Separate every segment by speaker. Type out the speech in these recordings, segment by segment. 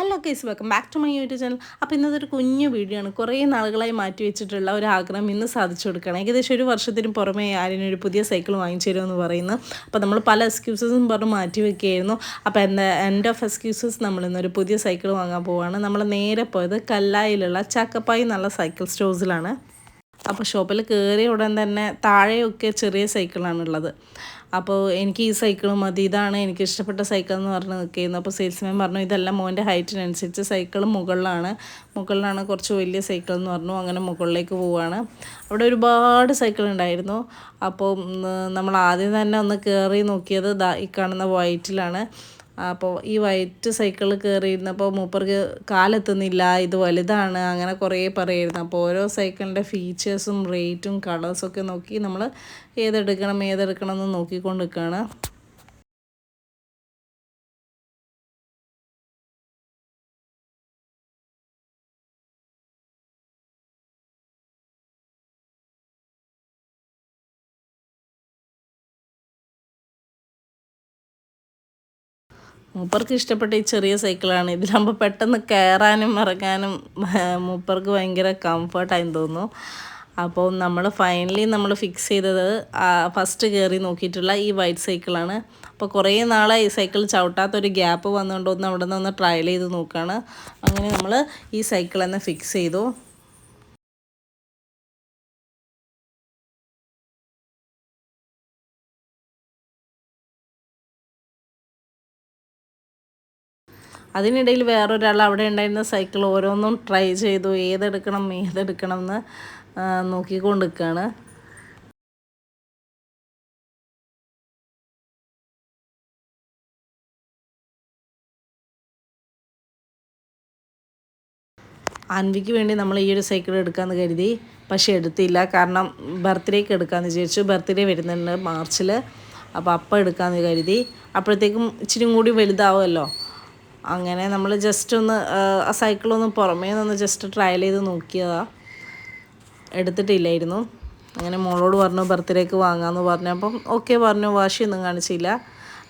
Speaker 1: Hello guys welcome back to my YouTube channel അപ്പോൾ ഇന്നത്തെ ഒരു കുഞ്ഞു വീഡിയോ ആണ്. കുറേ നാളുകളായി മാറ്റി വെച്ചിട്ടുള്ള ഒരു ആഗ്രഹം ഇന്ന് സാധിച്ചു കൊടുക്കണം ഏകദേശം ഒരു വർഷത്തിന് പുറമേ ഒരു പുതിയ സൈക്കിൾ വാങ്ങിച്ചു തരുമെന്ന് പറയുന്നു. അപ്പോൾ നമ്മൾ പല എക്സ്ക്യൂസസും പറഞ്ഞ് മാറ്റി വെക്കുകയായിരുന്നു. അപ്പോൾ എന്താ എൻഡ് ഓഫ് എക്സ്ക്യൂസസ് നമ്മൾ ഇന്നൊരു പുതിയ സൈക്കിൾ വാങ്ങാൻ പോവുകയാണ്. നമ്മൾ നേരെ പോയത് കല്ലായിലുള്ള ചക്കപ്പായി എന്നുള്ള സൈക്കിൾ സ്റ്റോഴ്സിലാണ് അപ്പോൾ ഷോപ്പിൽ കയറിയ ഉടൻ തന്നെ താഴെയൊക്കെ ചെറിയ സൈക്കിളാണുള്ളത്. അപ്പോൾ എനിക്ക് ഈ സൈക്കിൾ മതി ഇതാണ് എനിക്ക് ഇഷ്ടപ്പെട്ട സൈക്കിൾ എന്ന് പറഞ്ഞ് നിൽക്കുന്നു അപ്പോൾ സെയിൽസ്മാൻ പറഞ്ഞു ഇതെല്ലാം മോന്റെ ഹൈറ്റിനനുസരിച്ച് സൈക്കിൾ മുകളിലാണ്. മുകളിലാണ് കുറച്ച് വലിയ സൈക്കിൾ എന്ന് പറഞ്ഞു അങ്ങനെ മുകളിലേക്ക് പോവുകയാണ് അവിടെ ഒരുപാട് സൈക്കിൾ ഉണ്ടായിരുന്നു. അപ്പോൾ നമ്മൾ ആദ്യം തന്നെ ഒന്ന് കയറി നോക്കിയത് ഈ കാണുന്ന വൈറ്റിലാണ്. അപ്പോൾ ഈ വൈറ്റ് സൈക്കിളിൽ കയറിയിരുന്നപ്പോൾ മൂപ്പർക്ക് കാലെത്തുന്നില്ല ഇത് വലുതാണ് അങ്ങനെ കുറേ പറയായിരുന്നു. അപ്പോൾ ഓരോ സൈക്കിളിന്റെ ഫീച്ചേഴ്സും റേറ്റും കളേഴ്സൊക്കെ നോക്കി നമ്മൾ ഏതെടുക്കണം ഏതെടുക്കണം എന്ന് നോക്കിക്കൊണ്ട് നിൽക്കുകയാണ് മൂപ്പർക്ക് ഇഷ്ടപ്പെട്ട ഈ ചെറിയ സൈക്കിളാണ്. ഇതിലാകുമ്പോൾ പെട്ടെന്ന് കയറാനും ഇറങ്ങാനും മൂപ്പർക്ക് ഭയങ്കര കംഫർട്ടായി തോന്നുന്നു. അപ്പോൾ നമ്മൾ ഫൈനലി നമ്മൾ ഫിക്സ് ചെയ്തത് ഫസ്റ്റ് കയറി നോക്കിയിട്ടുള്ള ഈ വൈറ്റ് സൈക്കിളാണ് അപ്പോൾ കുറേ നാളെ ഈ സൈക്കിൾ ചവിട്ടാത്തൊരു ഗ്യാപ്പ് വന്നുകൊണ്ടൊന്ന് അവിടെ നിന്ന് ട്രയൽ ചെയ്ത് നോക്കുകയാണ് അങ്ങനെ നമ്മൾ ഈ സൈക്കിൾ തന്നെ ഫിക്സ് ചെയ്തു. അതിനിടയിൽ വേറൊരാൾ അവിടെ ഉണ്ടായിരുന്ന സൈക്കിൾ ഓരോന്നും ട്രൈ ചെയ്തു ഏതെടുക്കണം ഏതെടുക്കണം എന്ന് നോക്കിക്കൊണ്ട് നിൽക്കുകയാണ് അൻവിക്ക് വേണ്ടി നമ്മൾ ഈ ഒരു സൈക്കിൾ എടുക്കാമെന്ന് കരുതി പക്ഷേ എടുത്തില്ല. കാരണം ബർത്ത്ഡേക്ക് എടുക്കാമെന്ന് വിചാരിച്ചു. ബർത്ത്ഡേ വരുന്നുണ്ട് മാർച്ചിൽ അപ്പോൾ അപ്പം എടുക്കാമെന്ന് കരുതി. അപ്പോഴത്തേക്കും ഇച്ചിരി കൂടി വലുതാവുമല്ലോ. അങ്ങനെ നമ്മൾ ജസ്റ്റ് ഒന്ന് ആ സൈക്കിളൊന്ന് പുറമേ നിന്ന് ജസ്റ്റ് ട്രയൽ ചെയ്ത് നോക്കിയതാ. എടുത്തിട്ടില്ലായിരുന്നു. അങ്ങനെ മോളോട് പറഞ്ഞു ബർത്ത്ഡേക്ക് വാങ്ങാമെന്ന് പറഞ്ഞപ്പം ഓക്കെ പറഞ്ഞു വാശിയൊന്നും കാണിച്ചില്ല.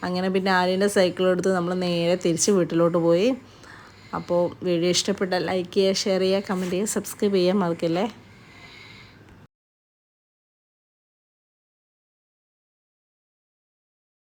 Speaker 1: അങ്ങനെ പിന്നെ ആര്യന്റെ സൈക്കിൾ എടുത്ത് നമ്മൾ നേരെ തിരിച്ച് വീട്ടിലോട്ട് പോയി. അപ്പോൾ വീഡിയോ ഇഷ്ടപ്പെട്ടാൽ ലൈക്ക് ചെയ്യുക ഷെയർ ചെയ്യുക കമന്റ് ചെയ്യുക സബ്സ്ക്രൈബ് ചെയ്യാൻ മറക്കില്ലേ?